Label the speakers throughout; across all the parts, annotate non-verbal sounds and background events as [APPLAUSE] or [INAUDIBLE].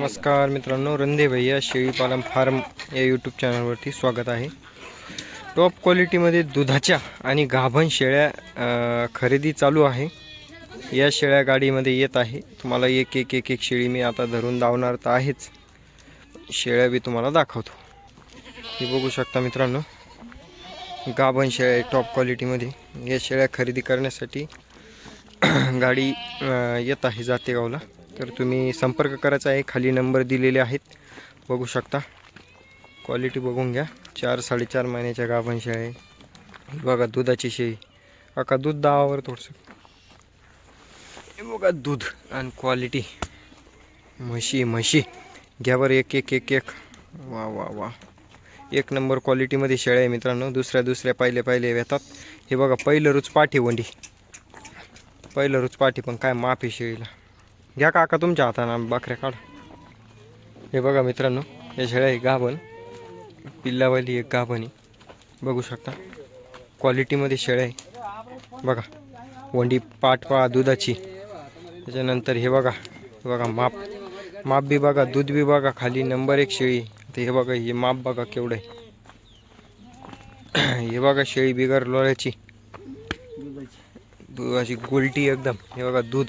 Speaker 1: नमस्कार मित्रांनो रंदे भैया शेळीपालन फार्म या यूट्यूब चॅनलवरती स्वागत आहे. टॉप क्वालिटीमध्ये दुधाच्या आणि गाभण शेळ्या खरेदी चालू आहे. या शेळ्या गाडीमध्ये येत आहे. तुम्हाला एक एक एक एक शेळी मी आता धरून धावणार तर आहेच. शेळ्या मी तुम्हाला दाखवतो. हे बघू शकता मित्रांनो गाभण शेळ्या आहे टॉप क्वालिटीमध्ये या शेळ्या खरेदी करण्यासाठी [CLEARS THROAT] गाडी येत आहे जातेगावला. तर तुम्ही संपर्क करायचा आहे. खाली नंबर दिलेले आहेत. बघू शकता. क्वालिटी बघून घ्या. चार साडेचार महिन्याच्या गाभण शेळ्या आहे बघा दुधाची शेळी. काका दूध दावावर थोडंसं. हे बघा दूध आणि क्वालिटी म्हशी म्हशी. घ्या बरं एक एक एक एक. वा वा वा. एक नंबर क्वालिटीमध्ये शेळ्या आहे मित्रांनो. दुसऱ्या दुसऱ्या पाहिले पाहिले येतात. हे बघा पहिलं रुच पाठी वंडी. पहिलं रुच पाठी पण काय माफी शेळीला. घ्या काका तुमच्या हातानं बकऱ्या काढ. हे बघा मित्रांनो या शेळ्या आहे गाभण. पिल्लावाली एक गाभणी बघू शकता. क्वालिटीमध्ये शेळ्या आहे. बघा वंडी पाट दुधाची. त्याच्यानंतर हे बघा बघा माप. माप बी बघा दूध बी बघा खाली नंबर एक शेळी. तर हे बघा हे माप बघा केवढं आहे. हे बघा शेळी बिगर लोळ्याची. दुधाची गोलटी एकदम. हे बघा दूध.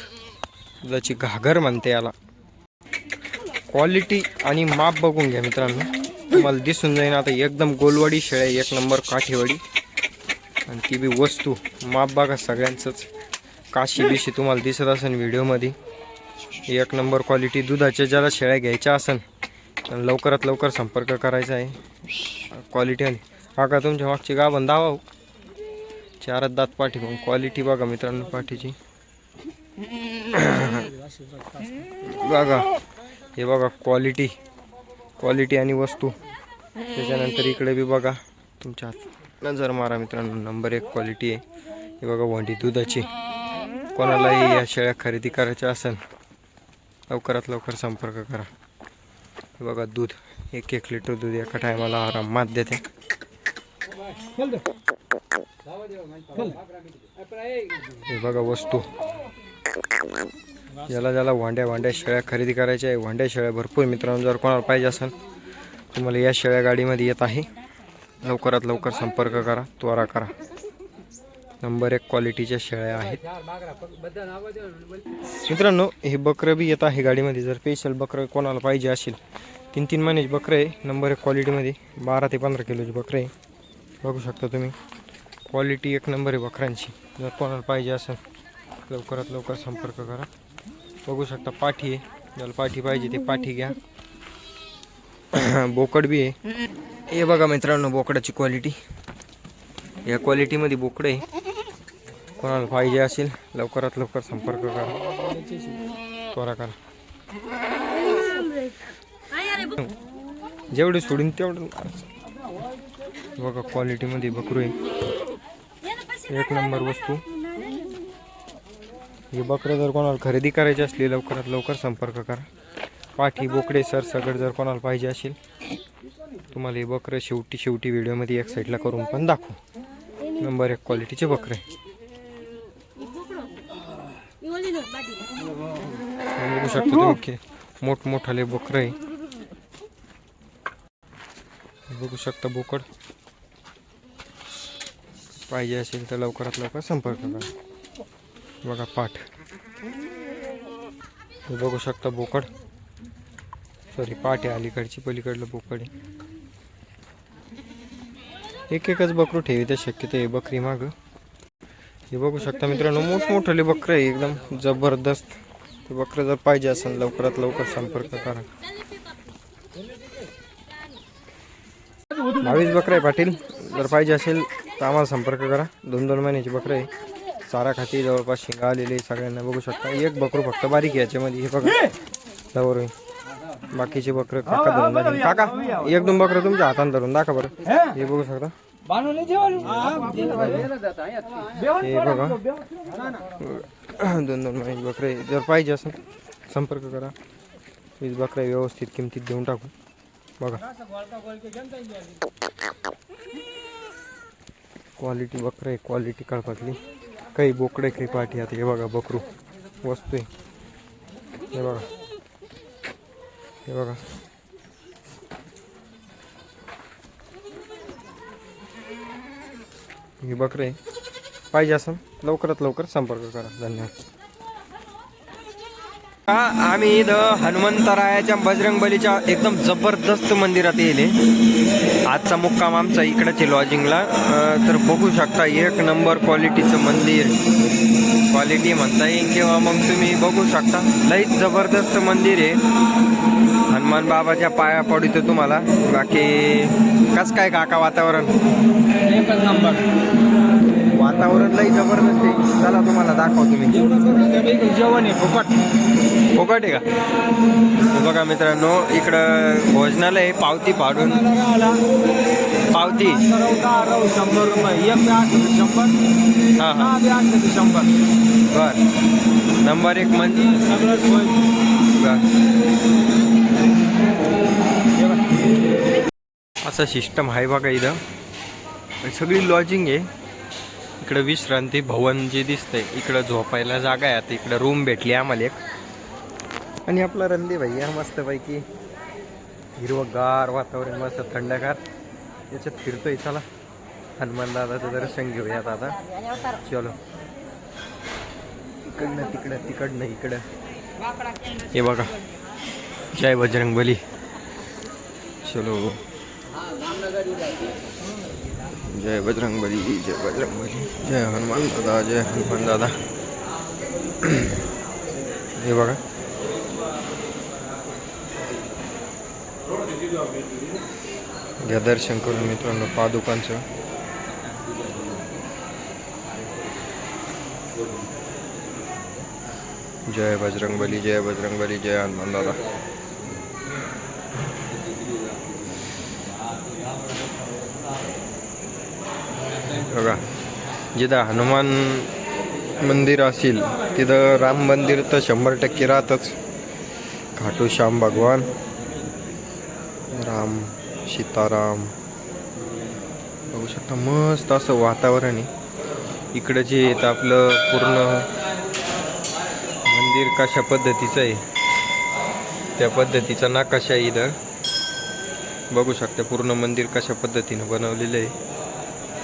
Speaker 1: दुधाची घागर म्हणते याला. क्वालिटी आणि माप बघून घ्या मित्रांनो. तुम्हाला दिसून जाईन आता एकदम गोलवाडी शेळ्या एक नंबर काठीवाडी. आणि ती बी वस्तू. माप बघा सगळ्यांचंच. काशी बिशी तुम्हाला दिसत असेल व्हिडिओमध्ये. एक नंबर क्वालिटी दुधाच्या ज्याला शेळ्या घ्यायच्या असेल तर लवकरात लवकर संपर्क करायचा आहे. क्वालिटी आणि काका तुमच्या मागची गाभण दावा हो. चारच दात पाठी मग क्वालिटी बघा मित्रांनो पाठीची. बघा हे बघा क्वालिटी क्वालिटी आणि वस्तू. त्याच्यानंतर इकडे बी बघा तुमच्या हात नजर मारा मित्रांनो नंबर एक क्वालिटी आहे. हे बघा वंडी दुधाची. कोणालाही या शेळ्या खरेदी करायच्या असेल लवकरात लवकर संपर्क करा. हे बघा दूध एक एक लिटर दूध एका टायमाला आरामात देते. हे बघा वस्तू. ज्याला ज्याला वांड्या वांड्या शेळ्या खरेदी करायच्या आहे वांड्या शेळ्या भरपूर मित्रांनो जर कोणाला पाहिजे असेल तुम्हाला या शेळ्या गाडीमध्ये येत आहे. लवकरात लवकर संपर्क करा त्वरा करा. नंबर एक क्वालिटीच्या शेळ्या आहेत. मित्रांनो हे बकरं बी येत आहे गाडीमध्ये. जर स्पेशल बकरं कोणाला पाहिजे असेल तीन तीन महिन्याची बकरं आहे. नंबर एक क्वालिटीमध्ये बारा ते पंधरा किलोची बकरं आहे. बघू शकता तुम्ही. क्वालिटी एक नंबर आहे बकऱ्यांची जर कोणाला पाहिजे असेल लवकरात लवकर संपर्क करा. बघू शकता पाठी आहे. ज्याला पाठी पाहिजे ते पाठी घ्या. [CLEARS THROAT] बोकड बी आहे. हे बघा मित्रांनो बोकडाची क्वालिटी या क्वालिटीमध्ये बोकडं आहे. कोणाला पाहिजे असेल लवकरात लवकर संपर्क करा. त्वरा करा. जेवढे सोडीन तेवढं बघा क्वालिटीमध्ये बकरू आहे. एक नंबर वस्तू. हे बकरं जर कोणाला खरेदी करायची असली लवकरात लवकर संपर्क करा. पाठी बोकडे सर सगळं जर कोणाला पाहिजे असेल तुम्हाला हे बकरं शेवटी शेवटी व्हिडिओमध्ये एक साईडला करून पण दाखवू. नंबर एक क्वालिटीचे बकरे. बघू शकतो ओके मोठमोठाले बकरे. आहे बघू शकता बोकड. पाहिजे असेल तर लवकरात लवकर संपर्क करा. बघा पाठ. हे बघू शकता बोकड. सॉरी पाठ आहे अलीकडची पलीकडलं बोकड आहे. एक एकच बकरू ठेवी तर शक्यतो आहे बकरी माग. हे बघू शकता मित्रांनो मोठमोठले बकरं आहे एकदम जबरदस्त. ते बकरं जर पाहिजे असेल लवकरात लवकर संपर्क करा. बावीस बकरं आहे पाटील. जर पाहिजे असेल तर आम्हाला संपर्क करा. दोन दोन महिन्याची बकरं आहे. चारा खाती जवळपास शिंगा आलेले सगळ्यांना बघू शकता. एक बकरू फक्त बारीक आहे याच्यामध्ये. हे बघा. जवळ बाकीचे बकरं काका धरून दाखवा. काका एक दोन बकरं तुमच्या हाताने धरून दाखवा बरं. हे? बघू शकता. हे बघा. दोन दोन महिन्याची बकरे जर पाहिजे असेल संपर्क करा. वीस बकऱ्या व्यवस्थित किमतीत देऊन टाकू. बघा. क्वालिटी बकरं क्वालिटी कळपातली. काही बोकडे काही पाठी आता. हे बघा बकरू. वस्तू आहे. हे बघा. हे बघा. हे बकरे पाहिजे असं लवकरात लवकर संपर्क करा. धन्यवाद. आम्ही इथं हनुमंतरायाच्या बजरंगबलीच्या एकदम जबरदस्त मंदिरात येले. आजचा मुक्काम आमचा इकडचे लॉजिंगला तर बघू शकता एक नंबर क्वालिटीचं मंदिर. क्वालिटी म्हणता येईल किंवा मग तुम्ही बघू शकता लईच जबरदस्त मंदिर आहे. हनुमान बाबाच्या पाया पडतो तुम्हाला. बाकी कस काय काका वातावरण?
Speaker 2: एकच नंबर
Speaker 1: वातावरण लई जबरदस्त. आहे चला तुम्हाला दाखवा तुम्ही.
Speaker 2: जेवण आहे फुकट.
Speaker 1: फुकट आहे का? बघा मित्रांनो इकडं भोजनालय पावती फाडून पावती.
Speaker 2: शंभर रुपये एक शंभर
Speaker 1: हां हां.
Speaker 2: शंभर
Speaker 1: बर. नंबर एक मंदिर
Speaker 2: सगळं सोय
Speaker 1: बर. असं सिस्टम आहे बघा इथं. सगळी लॉजिंग आहे. इकडं विश्रांती भवन जे दिसतंय. इकडं झोपायला जागा आहे. आता इकडं रूम भेटली आम्हाला एक. आणि आपला रंदी भैया मस्तपैकी हिरवगार वातावरण मस्त थंडगार. याच्यात फिरतोय चला. हनुमान दादाचं दर्शन घेऊयात आता. चलो. इकडनं तिकडं तिकडनं इकडं. हे बघा. जय बजरंगबली. चलो. जय बजरंग बली जय बजरंग बली जय हनुमान दादा जय हनुमान दादा। हे बघा। घ्या दर्शन करून मित्रांनो पादुकांचं जय बजरंग बली जय बजरंग बली जय हनुमान दादा। बघा जिथं हनुमान मंदिर असेल तिथं राम मंदिर तर शंभर टक्के राहतच. खाटू श्याम भगवान राम सीताराम. बघू शकता मस्त असं वातावरण आहे. इकडं जे येतं आपलं पूर्ण मंदिर कशा पद्धतीचं आहे त्या पद्धतीचा नाकाशा आहे इथं. बघू शकता पूर्ण मंदिर कशा पद्धतीनं बनवलेलं आहे.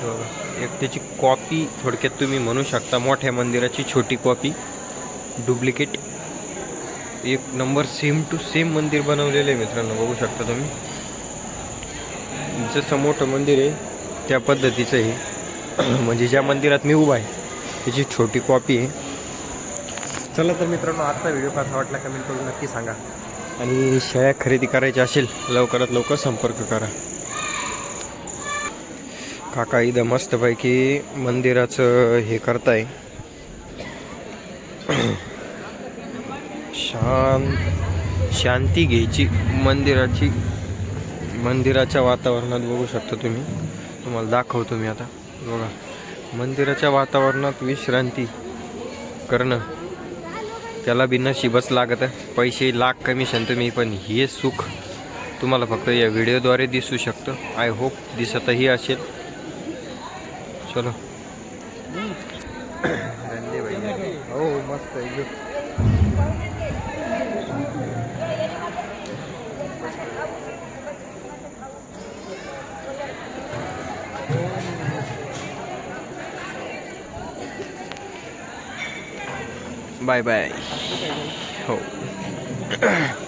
Speaker 1: बघा. एक त्याची कॉपी थोडक्यात तुम्ही म्हणू शकता. मोठ्या मंदिराची छोटी कॉपी डुप्लिकेट एक नंबर सेम टू सेम मंदिर बनवलेलं आहे मित्रांनो बघू शकता तुम्ही. जसं मोठं मंदिर आहे त्या पद्धतीचं आहे. [CLEARS THROAT] म्हणजे ज्या मंदिरात मी उभा आहे त्याची छोटी कॉपी आहे. चला तर मित्रांनो आजचा व्हिडिओ कसा वाटला कमेंट करून नक्की सांगा. आणि शेळ्या खरेदी करायच्या असेल लवकरात लवकर संपर्क करा. काका इथं मस्तपैकी मंदिराचं हे करताय. शांत शांती घ्यायची मंदिराची मंदिराच्या वातावरणात बघू शकता तुम्ही. तुम्हाला दाखवतो मी आता. बघा मंदिराच्या वातावरणात विश्रांती करणं त्याला बी नशीबच लागत आहे. पैसे लाख कमिशन तुम्ही पण हे सुख तुम्हाला फक्त या व्हिडिओद्वारे दिसू शकतं. आय होप दिसतही असेल. चलो। हो मस्त बाय बाय. हो.